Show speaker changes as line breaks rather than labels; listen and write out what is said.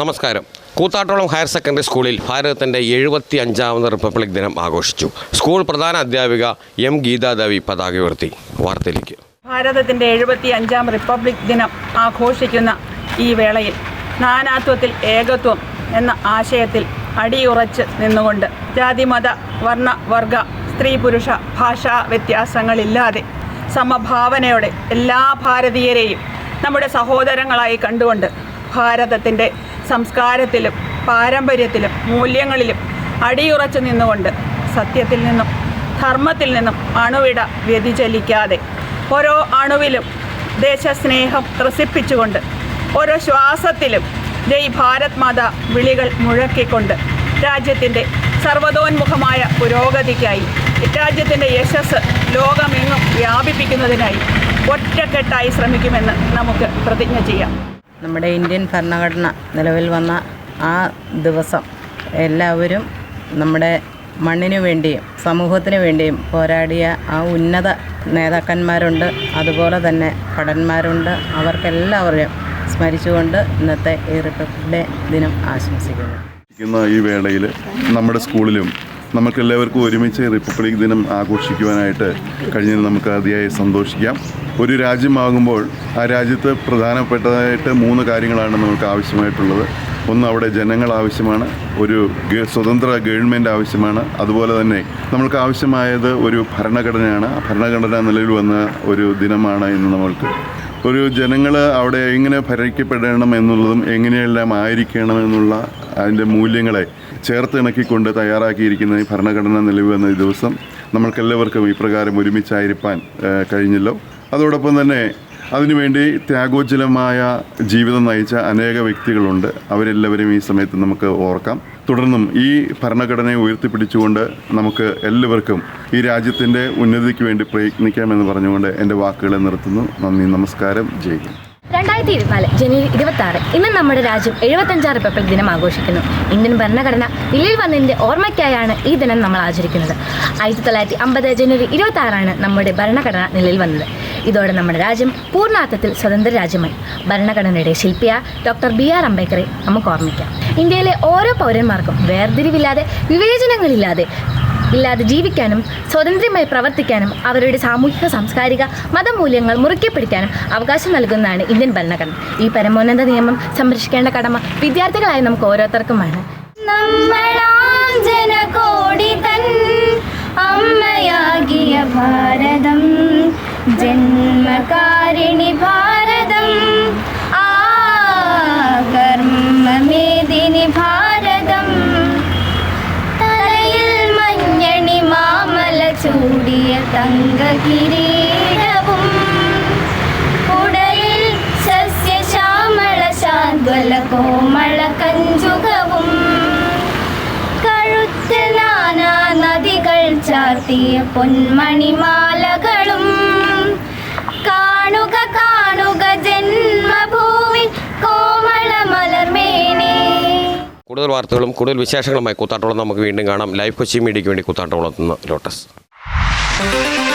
നമസ്കാരം. കൂത്താട്ടോളം higher secondary സ്കൂളിൽ ഭാരതത്തിന്റെ എഴുപത്തി അഞ്ചാമത് റിപ്പബ്ലിക് ദിനം ആഘോഷിച്ചു. സ്കൂൾ പ്രധാന അധ്യാപിക എം ഗീതാദേവി പതാക ഉയർത്തി. വാർത്തയിലേക്ക്.
ഭാരതത്തിന്റെ എഴുപത്തി അഞ്ചാം റിപ്പബ്ലിക് ദിനം ആഘോഷിക്കുന്ന ഈ വേളയിൽ നാനാത്വത്തിൽ ഏകത്വം എന്ന ആശയത്തിൽ അടിയുറച്ച് നിന്നുകൊണ്ട് ജാതി മത വർണ വർഗ സ്ത്രീ പുരുഷ ഭാഷാ വ്യത്യാസങ്ങളില്ലാതെ സമഭാവനയോടെ എല്ലാ ഭാരതീയരെയും നമ്മുടെ സഹോദരങ്ങളായി കണ്ടുകൊണ്ട് ഭാരതത്തിന്റെ സംസ്കാരത്തിലും പാരമ്പര്യത്തിലും മൂല്യങ്ങളിലും അടിയുറച്ചു നിന്നുകൊണ്ട് സത്യത്തിൽ നിന്നും ധർമ്മത്തിൽ നിന്നും അണുവിട വ്യതിചലിക്കാതെ ഓരോ അണുവിലും ദേശസ്നേഹം ത്രസിപ്പിച്ചുകൊണ്ട് ഓരോ ശ്വാസത്തിലും ജയ് ഭാരത് മാത വിളികൾ മുഴക്കിക്കൊണ്ട് രാജ്യത്തിന്റെ സർവതോന്മുഖമായ പുരോഗതിക്കായി രാജ്യത്തിന്റെ യശസ് ലോകമെങ്ങും വ്യാപിപ്പിക്കുന്നതിനായി ഒറ്റക്കെട്ടായി ശ്രമിക്കുമെന്ന് നമുക്ക് പ്രതിജ്ഞ ചെയ്യാം.
നമ്മുടെ ഇന്ത്യൻ ഭരണഘടന നിലവിൽ വന്ന ആ ദിവസം എല്ലാവരും നമ്മുടെ മണ്ണിനു വേണ്ടിയും സമൂഹത്തിന് വേണ്ടിയും പോരാടിയ ആ ഉന്നത നേതാക്കന്മാരുണ്ട്. അതുപോലെ തന്നെ ഭടന്മാരുണ്ട്. അവർക്കെല്ലാവരെയും സ്മരിച്ചുകൊണ്ട് ഇന്നത്തെ ഈ റിപ്പബ്ലിക് ഡേ ദിനം ആശംസിക്കുന്നു.
ഈ വേളയിൽ നമ്മുടെ സ്കൂളിലും നമുക്കെല്ലാവർക്കും ഒരുമിച്ച് റിപ്പബ്ലിക് ദിനം ആഘോഷിക്കുവാനായിട്ട് കഴിഞ്ഞതിൽ നമുക്ക് അതിയായി സന്തോഷിക്കാം. ഒരു രാജ്യമാകുമ്പോൾ ആ രാജ്യത്ത് പ്രധാനപ്പെട്ടതായിട്ട് മൂന്ന് കാര്യങ്ങളാണ് നമുക്ക് ആവശ്യമായിട്ടുള്ളത്. ഒന്ന് അവിടെ ജനങ്ങൾ ആവശ്യമാണ് ഒരു സ്വതന്ത്ര ഗവൺമെന്റ് ആവശ്യമാണ്. അതുപോലെ തന്നെ നമ്മൾക്ക് ആവശ്യമായത് ഒരു ഭരണഘടനയാണ്. ഭരണഘടന നിലവിൽ വന്ന ഒരു ദിനമാണ് ഇന്ന് നമ്മൾക്ക്. ഒരു ജനങ്ങൾ അവിടെ എങ്ങനെ ഭരിക്കപ്പെടണം എന്നുള്ളതും എങ്ങനെയെല്ലാം ആയിരിക്കണം എന്നുള്ള അതിന്റെ മൂല്യങ്ങളെ ചേർത്ത് ഇണക്കിക്കൊണ്ട് തയ്യാറാക്കിയിരിക്കുന്ന ഈ ഭരണഘടന നിലവിൽ വന്ന ഈ ദിവസം നമ്മൾക്കെല്ലാവർക്കും ഇപ്രകാരം ഒരുമിച്ചായിരിക്കാൻ കഴിഞ്ഞല്ലോ. അതോടൊപ്പം തന്നെ അതിനുവേണ്ടി ത്യാഗോജ്ജലമായ ജീവിതം നയിച്ച അനേക വ്യക്തികളുണ്ട്. അവരെല്ലാവരും ഈ സമയത്ത് നമുക്ക് ഓർക്കാം. തുടർന്നും ഈ ഭരണഘടനയെ ഉയർത്തിപ്പിടിച്ചുകൊണ്ട് നമുക്ക് എല്ലാവർക്കും ഈ രാജ്യത്തിന്റെ ഉന്നതിക്ക് വേണ്ടി പ്രയത്നിക്കാമെന്ന് പറഞ്ഞുകൊണ്ട് എന്റെ വാക്കുകളെ നിർത്തുന്നു. നന്ദി നമസ്കാരം. ജയ് ഹിന്ദ്.
രണ്ടായിരത്തി ഇരുപത്തിനാല് ജനുവരി ഇരുപത്തി ആറ് ഇന്ന് നമ്മുടെ രാജ്യം എഴുപത്തഞ്ചാം റിപ്പബ്ലിക് ദിനം ആഘോഷിക്കുന്നു. ഇന്ത്യൻ ഭരണഘടന നിലയിൽ വന്നതിന്റെ ഓർമ്മയ്ക്കായാണ് ഈ ദിനം നമ്മൾ ആചരിക്കുന്നത്. ആയിരത്തി തൊള്ളായിരത്തി അമ്പത് ജനുവരി ഇരുപത്തി ആറാണ് നമ്മുടെ ഭരണഘടന നിലയിൽ വന്നത്. ഇതോടെ നമ്മുടെ രാജ്യം പൂർണാർത്ഥത്തിൽ സ്വതന്ത്ര രാജ്യമായി. ഭരണഘടനയുടെ ശില്പിയ ഡോക്ടർ ബി ആർ അംബേദ്കറെ നമുക്ക് ഓർമ്മിക്കാം. ഇന്ത്യയിലെ ഓരോ പൗരന്മാർക്കും വേർതിരിവില്ലാതെ വിവേചനങ്ങളില്ലാതെ ഇല്ലാതെ ജീവിക്കാനും സ്വതന്ത്രമായി പ്രവർത്തിക്കാനും അവരുടെ സാമൂഹിക സാംസ്കാരിക മതമൂല്യങ്ങൾ മുറുക്കി പിടിക്കാനും അവകാശം നൽകുന്നതാണ് ഇന്ത്യൻ ഭരണഘടന. ഈ പരമോന്നത നിയമം സംരക്ഷിക്കേണ്ട കടമ വിദ്യാർത്ഥികളായ നമുക്ക് ഓരോരുത്തർക്കുമാണ്.
ഭാരതം ജന്മകാരിണി ഭാരതം ആ കർമ്മമേദിനി ഭാരതം തങ്ക കിരീടവും ഉടലിൽ സസ്യശ്യാമള ശാദ്വല കോമള കഞ്ചുകവും കഴുത്തിൽ നാനാ നദികൾ ചാർത്തിയ പൊന്മണിമാലകളും കാണുക കാണുക ജന്മഭൂമി കോമള മലർമേനി.
കൂടുതൽ വാർത്തകളും കൂടുതൽ വിശേഷങ്ങളുമായി കൂത്താട്ടോളം നമുക്ക് വീണ്ടും കാണാം. ലൈവ് കൊച്ചി മീഡിയയ്ക്ക് വേണ്ടി കൂത്താട്ടോളത്ത് നിന്ന് ലോട്ടസ്